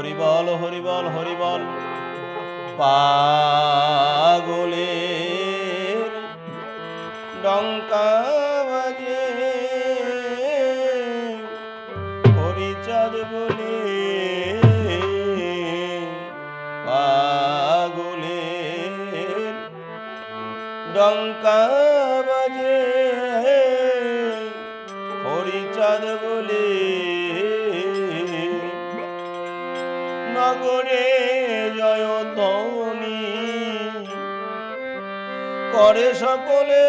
হরিবল হরিবল হরিবল। পাগলে ডঙ্কা বাজে। হরিচাঁদ বলে পাগলে ডঙ্কা বাজে। হরিচাঁদ বলে সাগরে জয়তনি করে সকলে।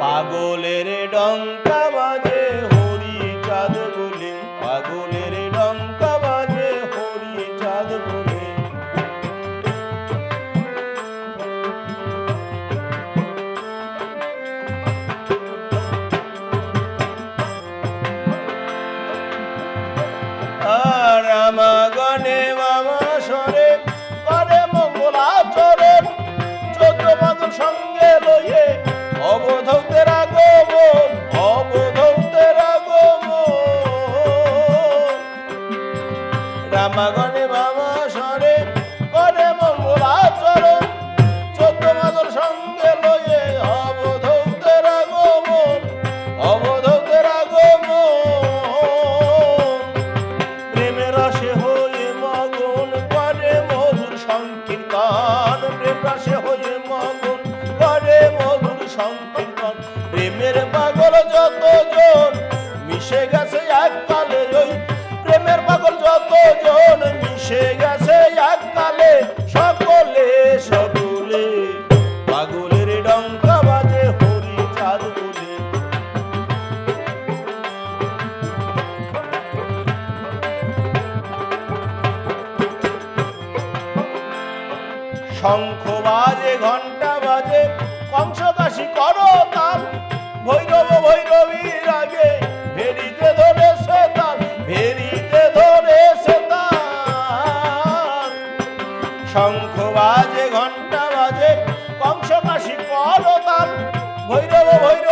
পাগলের ডঙ্কা কিন্তু প্রেম রাশে হয়ে মগুন করে মধুর সন্ত শঙ্খ বাজে ঘণ্টা বাজে কংসদাসী করো তাল। ভৈরব, ভৈরবীর রাগে ভেরিতে ধরে সে ভেরিতে ধরে সে শঙ্খ বাজে ঘণ্টা বাজে কংসদাসী করো তাল। ভৈরব ভৈরব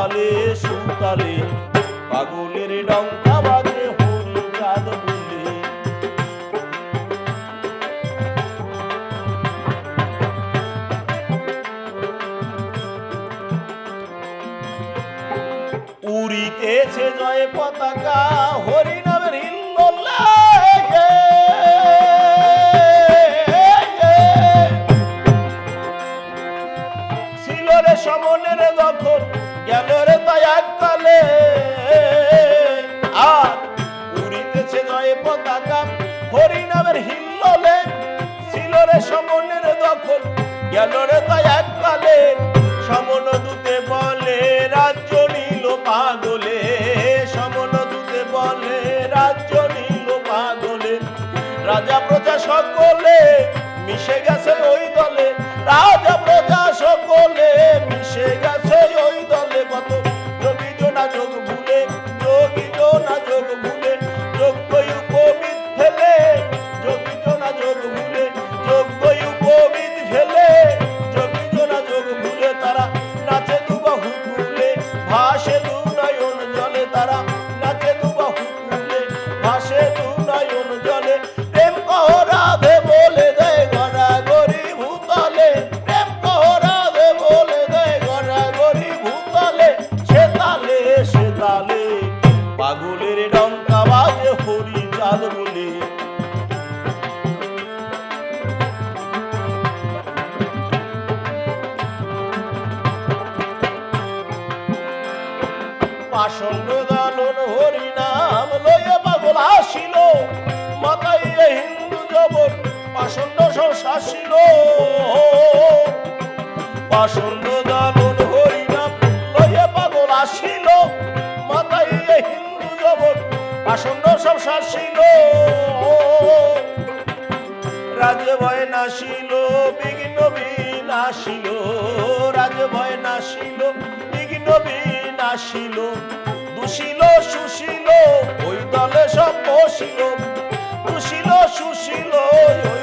তালে সুতালে পাগলের ডঙ্কা বাজে হরি উড়িতেছে জয় পতাকা গেল রে তাই এককালে সমন দূতে বলে, রাজ্য নীল পাগলে। সমন দূতে বলে, রাজ্য নীল পাগলে। রাজা প্রজা সকল পাষণ্ড দামন হরিনাম লইয়া পাগল আসিল সব শাসিল। রাজ ভয় নাসিল, বিঘ্ন বিনাশিল রাজ ভয় নাসিল, বিঘ্ন বিনাশিল দুশিল সুশীল, ওই দলে সব বসিল। দুশিল সুশীল, ওই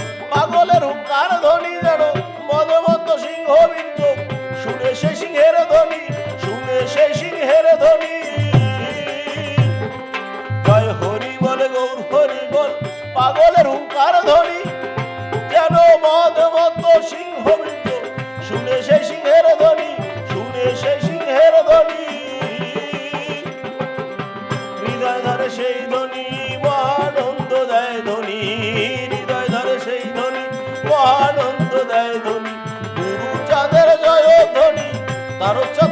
পাগলের হুঙ্কার ধ্বনি যেন? মদমত সিংহ বিন্দু শুনে সে সিংহের ধ্বনি, শুনে সে সিংহের ধ্বনি। জয় হরি বল, গৌর হরি বল, পাগলের হুঙ্কার ধ্বনি? যেন মদমত সিংহ